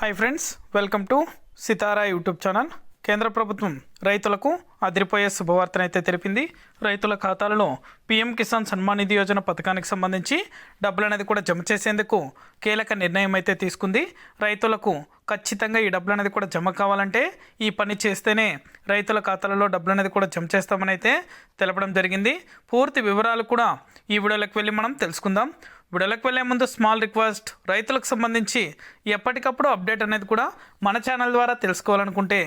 Hi friends welcome to Sitara YouTube channel కేంద్ర ప్రభుత్వం రైతులకు అదిరిపోయే శుభవార్తనైతే తెలిపింది. రైతుల ఖాతాలలో పీఎం కిసాన్ సన్మాన్ నిధి యోజన పథకానికి సంబంధించి డబ్బులు అనేది కూడా జమ చేసేందుకు కీలక నిర్ణయం అయితే తీసుకుంది. రైతులకు ఖచ్చితంగా ఈ డబ్బులు అనేది కూడా జమ కావాలంటే ఈ పని చేస్తేనే రైతుల ఖాతాలలో డబ్బులు అనేది కూడా జమ చేస్తామని అయితే తెలపడం జరిగింది. పూర్తి వివరాలు కూడా ఈ వీడియోలోకి వెళ్ళి మనం తెలుసుకుందాం. వీడియోలోకి వెళ్ళే ముందు స్మాల్ రిక్వెస్ట్ రైతులకు సంబంధించి ఎప్పటికప్పుడు అప్డేట్ అనేది కూడా మన ఛానల్ ద్వారా తెలుసుకోవాలనుకుంటే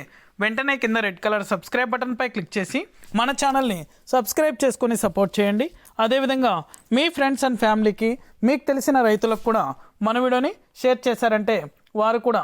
వెంటనే కింద రెడ్ కలర్ సబ్స్క్రైబ్ బటన్పై క్లిక్ చేసి మన ఛానల్ని సబ్స్క్రైబ్ చేసుకొని సపోర్ట్ చేయండి. అదేవిధంగా మీ ఫ్రెండ్స్ అండ్ ఫ్యామిలీకి మీకు తెలిసిన రైతులకు కూడా మన వీడియోని షేర్ చేశారంటే వారు కూడా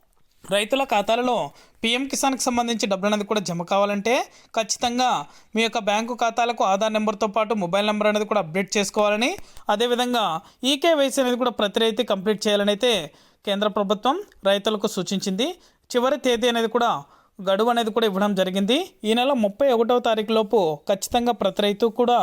రైతుల ఖాతాలలో పీఎం కిసాన్కి సంబంధించి డబ్బులు అనేది కూడా జమ కావాలంటే ఖచ్చితంగా మీ యొక్క బ్యాంకు ఖాతాలకు ఆధార్ నెంబర్తో పాటు మొబైల్ నెంబర్ అనేది కూడా అప్డేట్ చేసుకోవాలని అదేవిధంగా ఈకేవైసీ అనేది కూడా ప్రతి రైతు కంప్లీట్ చేయాలని అయితే కేంద్ర ప్రభుత్వం రైతులకు సూచించింది. చివరి తేదీ అనేది కూడా గడువు అనేది కూడా ఇవ్వడం జరిగింది. ఈ నెల ముప్పై ఒకటవ తారీఖు లోపు ఖచ్చితంగా ప్రతి రైతు కూడా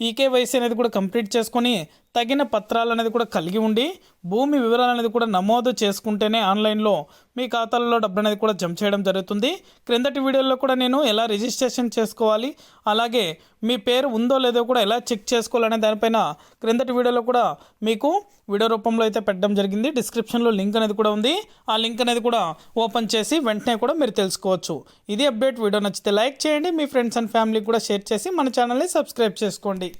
ఈకేవైసీ అనేది కూడా కంప్లీట్ చేసుకొని తగిన పత్రాలు అనేది కూడా కలిగి ఉండి భూమి వివరాలు అనేది కూడా నమోదు చేసుకుంటేనే ఆన్లైన్లో మీ ఖాతాలలో డబ్బు అనేది కూడా జమ చేయడం జరుగుతుంది. క్రిందటి వీడియోలో కూడా నేను ఎలా రిజిస్ట్రేషన్ చేసుకోవాలి అలాగే మీ పేరు ఉందో లేదో కూడా ఎలా చెక్ చేసుకోవాలనే దానిపైన క్రిందటి వీడియోలో కూడా మీకు వీడియో రూపంలో అయితే పెట్టడం జరిగింది. డిస్క్రిప్షన్లో లింక్ అనేది కూడా ఉంది. ఆ లింక్ అనేది కూడా ఓపెన్ చేసి వెంటనే కూడా మీరు తెలుసుకోవచ్చు. ఇది అప్డేట్. వీడియో నచ్చితే లైక్ చేయండి. మీ ఫ్రెండ్స్ అండ్ ఫ్యామిలీకి కూడా షేర్ చేసి మన ఛానల్ని సబ్స్క్రైబ్ చేసుకోండి.